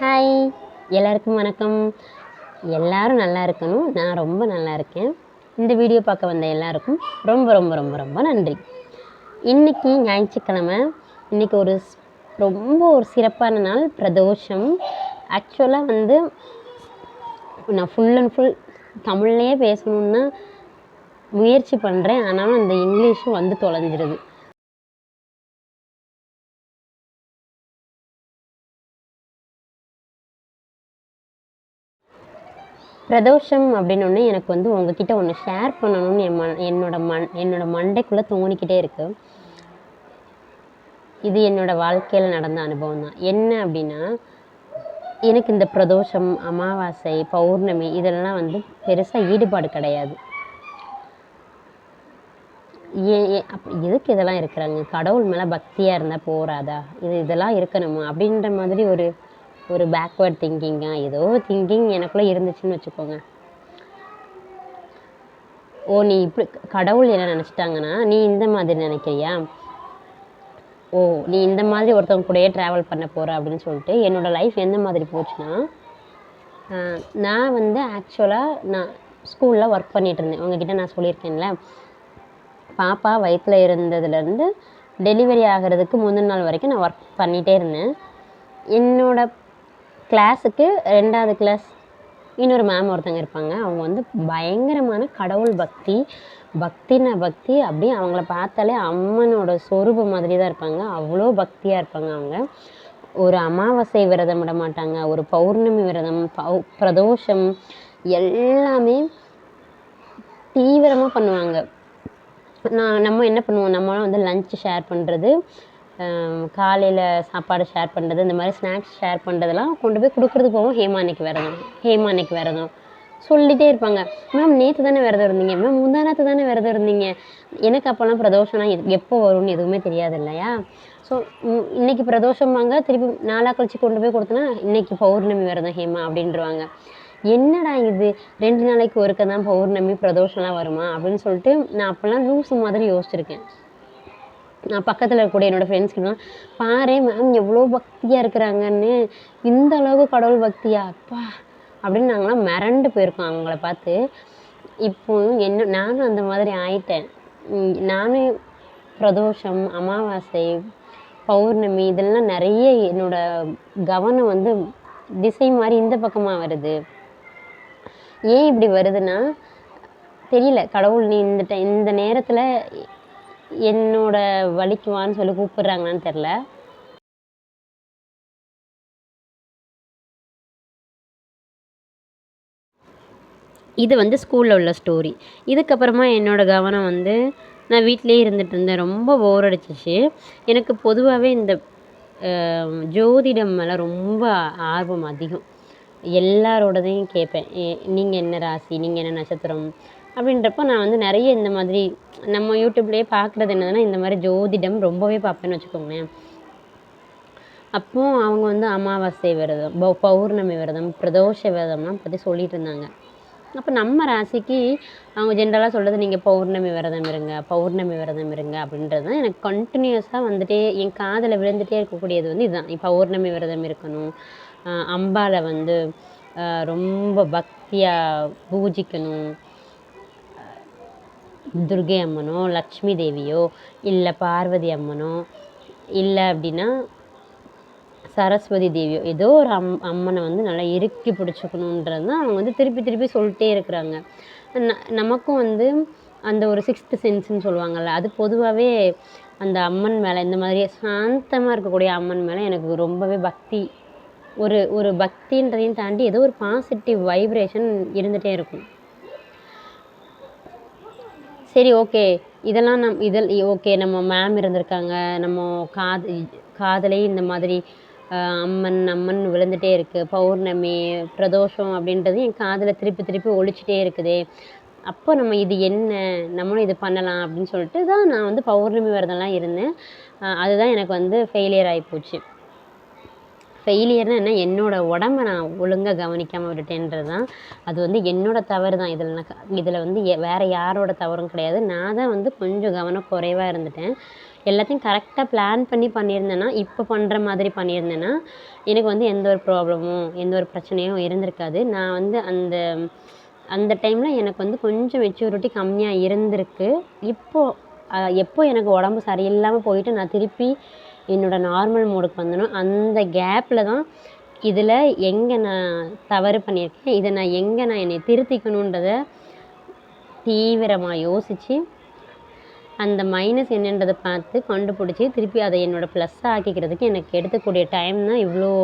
Hi எல்லாருக்கும் வணக்கம். எல்லாரும் நல்லா இருக்கணும். நான் ரொம்ப நல்லா இருக்கேன். இந்த வீடியோ பார்க்க வந்த எல்லாருக்கும் ரொம்ப ரொம்ப ரொம்ப ரொம்ப நன்றி. இன்றைக்கி ஞாயிற்றுக்கிழமை. இன்னைக்கு ஒரு ஸ்- ரொம்ப ஒரு சிறப்பான நாள். பிரதோஷம். ஆக்சுவலாக வந்து நான் ஃபுல் அண்ட் ஃபுல் தமிழ்லேயே பேசணுன்னா முயற்சி பண்ணுறேன் ஆனாலும் அந்த இங்கிலீஷும் வந்து தொலைஞ்சிருது. பிரதோஷம் அப்படின்னு ஒன்று எனக்கு வந்து உங்ககிட்ட ஒன்று ஷேர் பண்ணணும்னு என் மன் என்னோட மண் என்னோட மண்டைக்குள்ளே தோணிக்கிட்டே இருக்குது இது என்னோடய வாழ்க்கையில் நடந்த அனுபவம் தான். என்ன அப்படின்னா எனக்கு இந்த பிரதோஷம் அமாவாசை பௌர்ணமி இதெல்லாம் வந்து பெருசாக ஈடுபாடு கிடையாது. ஏ அப்படி எதுக்கு இதெல்லாம் இருக்கிறாங்க? கடவுள் மேலே பக்தியாக இருந்தால் போகிறாதா இது இதெல்லாம் இருக்கணுமா? அப்படின்ற மாதிரி ஒரு ஒரு பேக்வேர்ட் திங்கிங்காக ஏதோ திங்கிங் எனக்குள்ளே இருந்துச்சுன்னு வச்சுக்கோங்க. ஓ நீ இப்படி கடவுள் என்ன நினச்சிட்டாங்கன்னா நீ இந்த மாதிரி நினைக்கிறியா? ஓ நீ இந்த மாதிரி ஒருத்தவங்க கூடயே ட்ராவல் பண்ண போகிற அப்படின்னு சொல்லிட்டு என்னோடய லைஃப் எந்த மாதிரி போச்சுன்னா நான் வந்து ஆக்சுவலாக நான் ஸ்கூலில் ஒர்க் பண்ணிகிட்டு இருந்தேன். உங்ககிட்ட நான் சொல்லியிருக்கேன்ல. பாப்பா வயிற்றில் இருந்ததுலேருந்து டெலிவரி ஆகிறதுக்கு முந்தின நாள் வரைக்கும் நான் ஒர்க் பண்ணிகிட்டே இருந்தேன். என்னோடய கிளாஸுக்கு ரெண்டாவது கிளாஸ் இன்னொரு மேம் ஒருத்தங்க இருப்பாங்க. அவங்க வந்து பயங்கரமான கடவுள் பக்தி பக்தின பக்தி அப்படியே அவங்கள பார்த்தாலே அம்மனோட சொரூபம் மாதிரி தான் இருப்பாங்க. அவ்வளோ பக்தியாக இருப்பாங்க அவங்க. ஒரு அமாவாசை விரதம் விட மாட்டாங்க. ஒரு பௌர்ணமி விரதம் பௌ பிரதோஷம் எல்லாமே தீவிரமாக பண்ணுவாங்க. நான் நம்ம என்ன பண்ணுவோம்? நம்மளாம் வந்து லஞ்ச் ஷேர் பண்ணுறது காலையில் சாப்பாடு ஷேர் பண்ணுறது இந்த மாதிரி ஸ்நாக்ஸ் ஷேர் பண்ணுறதெல்லாம் கொண்டு போய் கொடுக்குறதுக்கு போவோம் ஹேமா அன்னைக்கு விரதம். ஹேமா அன்னைக்கு விரதம். சொல்லிகிட்டே இருப்பாங்க. மேம் நேற்று தானே விரதம் இருந்தீங்க? மேம் முந்தா நேற்று தானே விரதம் இருந்தீங்க? எனக்கு அப்போல்லாம் பிரதோஷம்னா எப்போ வரும்னு எதுவுமே தெரியாது இல்லையா? ஸோ இன்னைக்கு பிரதோஷம்பாங்க திருப்பி நாளா கழிச்சு கொண்டு போய் கொடுத்தனா இன்னைக்கு பௌர்ணமி விரதம் ஹேமா அப்படின்றவாங்க. என்னடா இது? ரெண்டு நாளைக்கு ஒருக்க தான் பௌர்ணமி பிரதோஷம்லாம் வருமா? அப்படின்னு சொல்லிட்டு நான் அப்போல்லாம் லூஸ் மாதிரி யோசிச்சிருக்கேன். நான் பக்கத்தில் இருக்கக்கூடிய என்னோடய ஃப்ரெண்ட்ஸ்கிட்டலாம் பாரே மேம் எவ்வளோ பக்தியாக இருக்கிறாங்கன்னு. இந்த அளவுக்கு கடவுள் பக்தியா? அப்பா. அப்படின்னு நாங்களாம் மிரண்டு போயிருக்கோம் அவங்கள பார்த்து. இப்போ என்ன நானும் அந்த மாதிரி ஆயிட்டேன். நானும் பிரதோஷம் அமாவாசை பௌர்ணமி இதெல்லாம் நிறைய என்னோட கவனம் வந்து திசை மாதிரி இந்த பக்கமாக வருது. ஏன் இப்படி வருதுன்னா தெரியல கடவுள் நீ இந்த இந்த நேரத்தில் என்னோட வலிக்கு வான்னு சொல்லி கூப்பிடுறாங்களான்னு தெரில இது வந்து ஸ்கூலில் உள்ள ஸ்டோரி இதுக்கப்புறமா என்னோட கவனம் வந்து நான் வீட்டிலேயே இருந்துட்டு இருந்தேன். ரொம்ப போர் அடிச்சிச்சு. எனக்கு பொதுவாகவே இந்த ஜோதிடம் மேலே ரொம்ப ஆர்வம் அதிகம். எல்லாரோடதையும் கேட்பேன் நீங்கள் என்ன ராசி? நீங்கள் என்ன நட்சத்திரம்? அப்படின்றப்ப நான் வந்து நிறைய இந்த மாதிரி நம்ம யூடியூப்லேயே பார்க்குறது என்னதுன்னா இந்த மாதிரி ஜோதிடம் ரொம்பவே பார்ப்பேன்னு வச்சுக்கோங்களேன். அப்போ அவங்க வந்து அமாவாசை விரதம் பௌ- பௌர்ணமி விரதம் பிரதோஷ விரதம்லாம் பற்றி சொல்லிட்டு இருந்தாங்க. அப்போ நம்ம ராசிக்கு அவங்க ஜென்ரலாக சொல்கிறது நீங்கள் பௌர்ணமி விரதம் இருங்க பௌர்ணமி விரதம் இருங்க அப்படின்றது தான் எனக்கு கண்டினியூஸாக வந்துட்டே என் காதில் விழுந்துகிட்டே இருக்கக்கூடியது வந்து இதுதான். பௌர்ணமி விரதம் இருக்கணும். அம்பாவை வந்து ரொம்ப பக்தியாக பூஜிக்கணும். துர்கை அம்மனோ லக்ஷ்மி தேவியோ இல்லை பார்வதி அம்மனோ இல்லை அப்படின்னா சரஸ்வதி தேவியோ ஏதோ ஒரு அம் அம்மனை வந்து நல்லா இறுக்கி பிடிச்சிக்கணுன்றது தான் அவங்க வந்து திருப்பி திருப்பி சொல்லிட்டே இருக்கிறாங்க. ந நமக்கும் வந்து அந்த ஒரு சிக்ஸ்த்து சென்ஸுன்னு சொல்லுவாங்கள்ல அது பொதுவாகவே அந்த அம்மன் மேலே இந்த மாதிரி சாந்தமாக இருக்கக்கூடிய அம்மன் மேலே எனக்கு ரொம்பவே பக்தி. ஒரு ஒரு பக்தின்றதையும் தாண்டி ஏதோ ஒரு பாசிட்டிவ் வைப்ரேஷன் இருந்துகிட்டே இருக்கும். சரி ஓகே இதெல்லாம் நம் இதில் ஓகே நம்ம மேம் இருந்திருக்காங்க. நம்ம காது காதலே இந்த மாதிரி அம்மன் அம்மன் விழுந்துட்டே இருக்குது பௌர்ணமி பிரதோஷம் அப்படின்றது என் காதில் திருப்பி திருப்பி ஒழிச்சிட்டே இருக்குதே. அப்போ நம்ம இது என்ன நம்மளும் இது பண்ணலாம் அப்படின்னு சொல்லிட்டு தான் நான் வந்து பௌர்ணமி விரதம்லாம் இருந்தேன். அதுதான் எனக்கு வந்து ஃபெயிலியர் ஆகிப்போச்சு ஃபெயிலியர்னால் என்ன? என்னோடய உடம்ப நான் ஒழுங்காக கவனிக்காமல் விட்டுட்டேன்றது தான். அது வந்து என்னோட தவறு தான். இதில் நான் இதில் வந்து எ- யாரோடய யாரோட தவறும் கிடையாது. நான் தான் வந்து கொஞ்சம் கவனம் குறைவாக இருந்துட்டேன். எல்லாத்தையும் கரெக்டாக பிளான் பண்ணி பண்ணியிருந்தேன்னா இப்போ பண்ணுற மாதிரி பண்ணியிருந்தேன்னா எனக்கு வந்து எந்த ஒரு ப்ராப்ளமும் எந்த ஒரு பிரச்சனையும் இருந்திருக்காது. நான் வந்து அந்த அந்த டைமில் எனக்கு வந்து கொஞ்சம் மெச்சூரிட்டி கம்மியாக இருந்திருக்கு. இப்போது எப்போ எனக்கு உடம்பு சரியில்லாமல் போயிட்டு நான் திருப்பி என்னோடய நார்மல் மோடுக்கு வந்தேனோ அந்த கேப்பில் தான் இதில் எங்கே நான் தவறு பண்ணியிருக்கேன் இதை நான் எங்கே நான் என்னை திருத்திக்கணுன்றத தீவிரமாக யோசித்து அந்த மைனஸ் என்னன்றதை பார்த்து கண்டுபிடிச்சி திருப்பி அதை என்னோடய ப்ளஸ்ஸாக ஆக்கிக்கிறதுக்கு எனக்கு எடுக்கக்கூடிய டைம் தான் இவ்வளோ